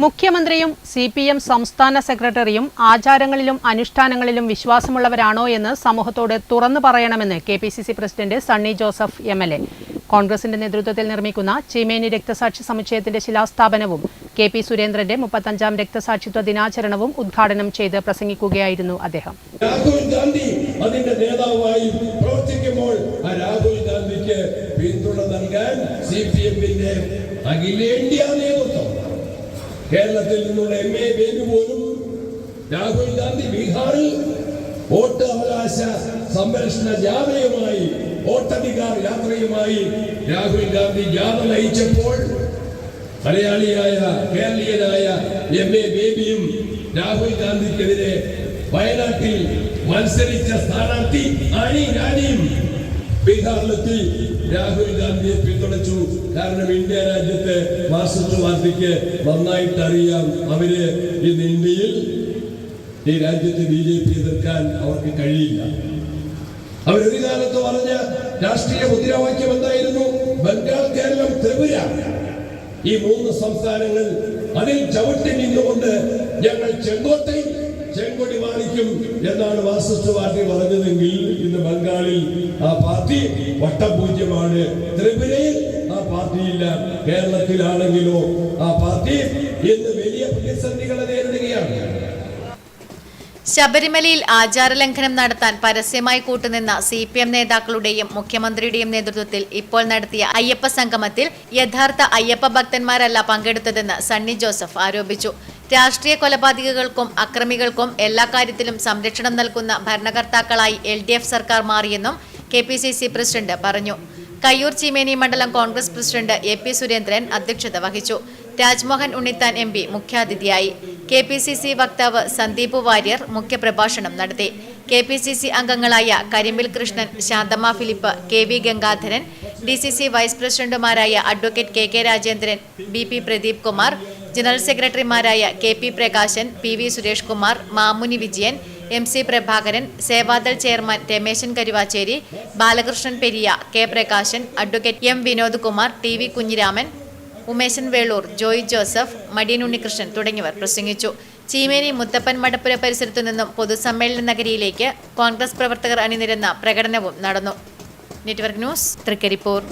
മുഖ്യമന്ത്രിയും C P M സംസ്ഥാന സെക്രട്ടറിയും ആചാരങ്ങളിലും അനുഷ്ഠാനങ്ങളിലും വിശ്വാസമുള്ളവരാണോ എന്ന് സമൂഹത്തോട് തുറന്നു പറയണമെന്ന് K P C C president Sunny Joseph M L A. കോൺഗ്രസിന്റെ നേതൃത്വത്തിൽ നിർമ്മിക്കുന്ന ചീമേനി രക്തസാക്ഷി സമുച്ചയത്തിന്റെ ശിലാസ്ഥാപനവും കെ പി സുരേന്ദ്രന്റെ മുപ്പത്തഞ്ചാം രക്തസാക്ഷിത്വ ദിനാചരണവും ഉദ്ഘാടനം ചെയ്ത് പ്രസംഗിക്കുകയായിരുന്നു അദ്ദേഹം. രാഹുൽ ഗാന്ധി അതിന്റെ നേതാവായി പ്രവർത്തിക്കുമ്പോൾ രാഹുൽ ഗാന്ധിക്ക് പിന്തുണ നൽകാൻ സി പി എമ്മിന്റെ അഖിലേന്ത്യാ നേതൃത്വം കേരളത്തിൽ നിന്നുള്ള എം എ ബേബി പോലും രാഹുൽ ഗാന്ധി ബീഹാറിൽ വോട്ട് അവകാശ സംരക്ഷണ ജാഥയുമായി വോട്ടധികാർ യാത്രയുമായി രാഹുൽ ഗാന്ധി ജാഥ നയിച്ചപ്പോൾ മലയാളിയായ കേരളീയനായ എം എ ബേബിയും രാഹുൽ ഗാന്ധിക്കെതിരെ വയനാട്ടിൽ മത്സരിച്ച സ്ഥാനാർത്ഥി ആനി രാണിയും ബീഹാറിലെത്തി രാഹുൽ ഗാന്ധിയെ പിന്തുണച്ചു. കാരണം ഇന്ത്യ രാജ്യത്തെ മാർസിസ്റ്റ് പാർട്ടിക്ക് നന്നായിട്ട് അറിയാം അവർ ഇന്ന് ഇന്ത്യയിൽ ഈ രാജ്യത്തെ ബി ജെ പി എതിർക്കാൻ അവർക്ക് കഴിയില്ല. അവരൊരു കാലത്ത് പറഞ്ഞ രാഷ്ട്രീയ മുദ്രാവാക്യം എന്തായിരുന്നു? ബംഗാൾ കേരളം ത്രിപുര. ഈ മൂന്ന് സംസ്ഥാനങ്ങൾ അതിൽ ചവിട്ടി നിന്നുകൊണ്ട് ഞങ്ങൾ ചെങ്കോട്ടയിൽ ചെങ്കൊടി വാങ്ങിക്കും എന്നാണ് മാർക്സിസ്റ്റ് പാർട്ടി പറഞ്ഞതെങ്കിൽ ഇന്ന് ബംഗാളിൽ ആ പാർട്ടി വട്ടപൂജ്യമാണ് ത്രിപുരയിൽ ആ പാർട്ടിയില്ല. കേരളത്തിലാണെങ്കിലോ ആ പാർട്ടി ഇന്ന് വലിയ പ്രതിസന്ധികളെ നേരിടുകയാണ്. ശബരിമലയിൽ ആചാരലംഘനം നടത്താൻ പരസ്യമായി കൂട്ടുനിന്ന സി പി എം നേതാക്കളുടെയും മുഖ്യമന്ത്രിയുടെയും നേതൃത്വത്തിൽ ഇപ്പോൾ നടത്തിയ അയ്യപ്പ സംഗമത്തിൽ യഥാർത്ഥ അയ്യപ്പ ഭക്തന്മാരല്ല പങ്കെടുത്തതെന്ന് സണ്ണി ജോസഫ് ആരോപിച്ചു. രാഷ്ട്രീയ കൊലപാതകികൾക്കും അക്രമികൾക്കും എല്ലാ കാര്യത്തിലും സംരക്ഷണം നൽകുന്ന ഭരണകർത്താക്കളായി എൽ ഡി എഫ് സർക്കാർ മാറിയെന്നും K P C C president പറഞ്ഞു. കയ്യൂർ ചീമേനി മണ്ഡലം Congress president A P Surendran അധ്യക്ഷത വഹിച്ചു. രാജ്മോഹൻ ഉണ്ണിത്താൻ എം പി മുഖ്യാതിഥിയായി. കെ പി സി സി വക്താവ് സന്ദീപ് വാര്യർ മുഖ്യപ്രഭാഷണം നടത്തി. കെ പി സി സി അംഗങ്ങളായ Karimbil Krishnan Santhamma Philip K V Gangadharan D C C vice പ്രസിഡന്റുമാരായ advocate K K Rajendran B P Pradeep Kumar general സെക്രട്ടറിമാരായ K P Prakashan P V Suresh Kumar Mamuni Vijayan M C Prabhakaran Sevadal chairman Rameshan Karuvacheri Balakrishnan Periya K Prakashan advocate M Vinod Kumar T V Kunhiraman Umeshan Veloor Joy Joseph Madiyan Unnikrishnan തുടങ്ങിയവർ പ്രസംഗിച്ചു. ചീമേനി മുത്തപ്പൻ മടപ്പുര പരിസരത്തു നിന്നും പൊതുസമ്മേളന നഗരിയിലേക്ക് കോൺഗ്രസ് പ്രവർത്തകർ അണിനിരന്ന പ്രകടനവും നടന്നു. Network news Trikaripur.